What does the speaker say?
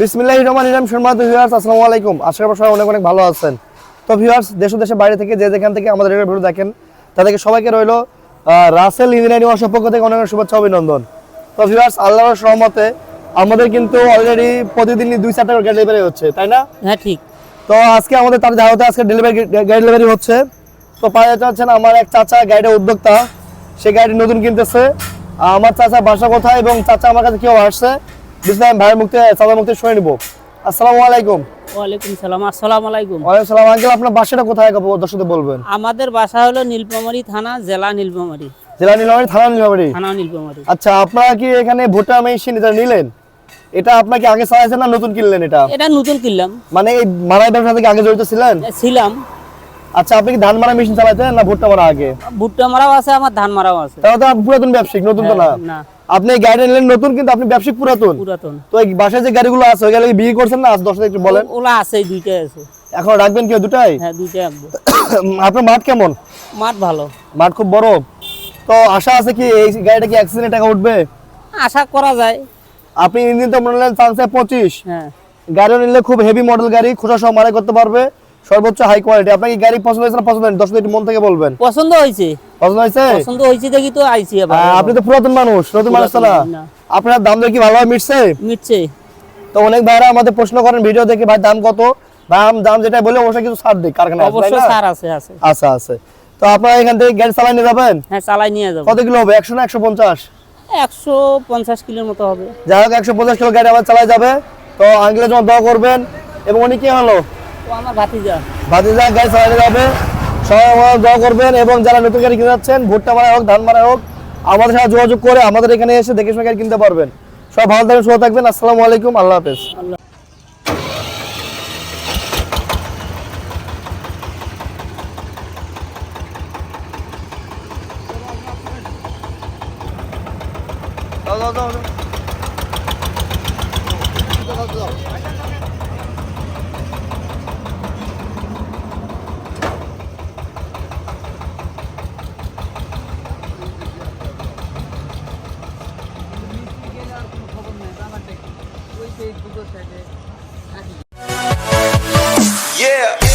বিসমিল্লাহির রহমানির রহিম সম্মানিত ভিউয়ার্স আসসালামু আলাইকুম। আশা করি সবাই অনেক অনেক ভালো আছেন। তো ভিউয়ার্স দেশ ও দেশের বাইরে থেকে যে যেখান থেকে আমাদের এই ভিডিও দেখেন তাদেরকে সবাইকে রইল রাসেল ইঞ্জিনিয়ারিং ওয়ার্কশপ পক্ষ থেকে অনেক অনেক শুভেচ্ছা অভিনন্দন। তো ভিউয়ার্স আল্লাহর সহমতে আমাদের কিন্তু অলরেডি প্রতিদিনই দুই চারটা গাড়ি ডেলিভারি হচ্ছে তাই না? হ্যাঁ ঠিক। তো আজকে আমাদের তার ধারতে আজকে ডেলিভারি গাড়ি ডেলিভারি হচ্ছে। তো পাওয়া যাচ্ছেন আমার এক চাচা গাড়ির উদ্যোক্তা। সে গাড়ি নতুন কিনতেছে। আমার চাচা বাসা কোথায় এবং চাচা আমার কাছে কেউ আসছে? মুক্তি চাচা মুক্তি শুনে নিবো। আসসালামু আলাইকুম। ওয়ালাইকুম সালাম আসসালামু আলাইকুম। ওয়ালাইকুম সালাম আঙ্কেল আপনার বাসাটা কোথায় দর্শকদের বলবেন? আমাদের বাসা হলো নীলপামারী থানা জেলা নীলপামারী জেলা নীলমারি থানা নীলমারি থানা নীলপামারী আচ্ছা আপনারা কি এখানে ভোটার মেশিন এটা নিলেন? এটা আপনাকে আগে চালাইছেন না নতুন কিনলেন এটা? এটা নতুন কিনলাম। মানে এই মারাই ব্যবসা থেকে আগে জড়িত ছিলেন? ছিলাম। আচ্ছা আপনি কি ধান মারা মেশিন চালাইতেন না ভুট্টা মারা আগে? ভুট্টা মারাও আছে আমার ধান মারাও আছে। তাহলে তো পুরাতন ব্যবসায়িক নতুন তো না। না। আপনি গাড়ি নিলেন নতুন কিন্তু আপনি ব্যবসায়িক পুরাতন। পুরাতন। তো এই বাসায় যে গাড়িগুলো আছে ওই গাড়ি বিক্রি করছেন না? আজ দশ একটু বলেন। ওলা আছে দুইটাই আছে। এখন রাখবেন কেউ দুটাই? হ্যাঁ দুইটাই আঁকবো আপনার মাঠ কেমন? মাঠ ভালো। মাঠ খুব বড়। তো আশা আছে কি এই গাড়িটা কি অ্যাক্সিডেন্ট টাকা উঠবে? আশা করা যায়। আপনি ইঞ্জিন তো মনে নিলেন চান্সে পঁচিশ। হ্যাঁ। গাড়িও নিলে খুব হেভি মডেল গাড়ি খোঁজা সহ মারাই করতে পারবে। সর্বোচ্চ হাই কোয়ালিটি আপনার কি গাড়ি পছন্দ হয়েছে না পছন্দ হয়নি? দশ মিনিট মন থেকে বলবেন। পছন্দ হয়েছে। পছন্দ হয়েছে? পছন্দ হয়েছে দেখি তো আইছি আবার। আপনি তো পুরাতন মানুষ নতুন মানুষ না। আপনার দাম কি ভালোভাবে মিটছে? মিটছে। তো অনেক ভাইরা আমাদের প্রশ্ন করেন ভিডিও দেখে ভাই দাম কত? দাম দাম যেটা বলে অবশ্যই কিছু ছাড় দিই কারখানা অবশ্যই সার আছে আছে। আচ্ছা আছে। তো আপনারা এখান থেকে গাড়ি চালাই নিয়ে যাবেন? হ্যাঁ চালাই নিয়ে যাব। কত কিলো হবে? একশো না একশো পঞ্চাশ? একশো পঞ্চাশ কিলোর মতো হবে। যাই হোক একশো পঞ্চাশ কিলো গাড়ি আবার চালাই যাবে। তো আঙ্কেলের জন্য দোয়া করবেন। এবং উনি কি হলো ও আমার ভাতিজা। ভাতিজা গাড়ি চালানো যাবে। সবাই আমার দোয়া করবেন এবং যারা নতুন গাড়ি কিনে যাচ্ছেন ভুট্টা মারা হোক ধান মারা হোক আমাদের সাথে যোগাযোগ করে আমাদের এখানে এসে দেখে শুনে গাড়ি কিনতে পারবেন। সব ভালো থাকবেন সুস্থ থাকবেন। আসসালামু আলাইকুম আল্লাহ হাফেজ। আল্লাহ দাও দাও দাও। Yeah.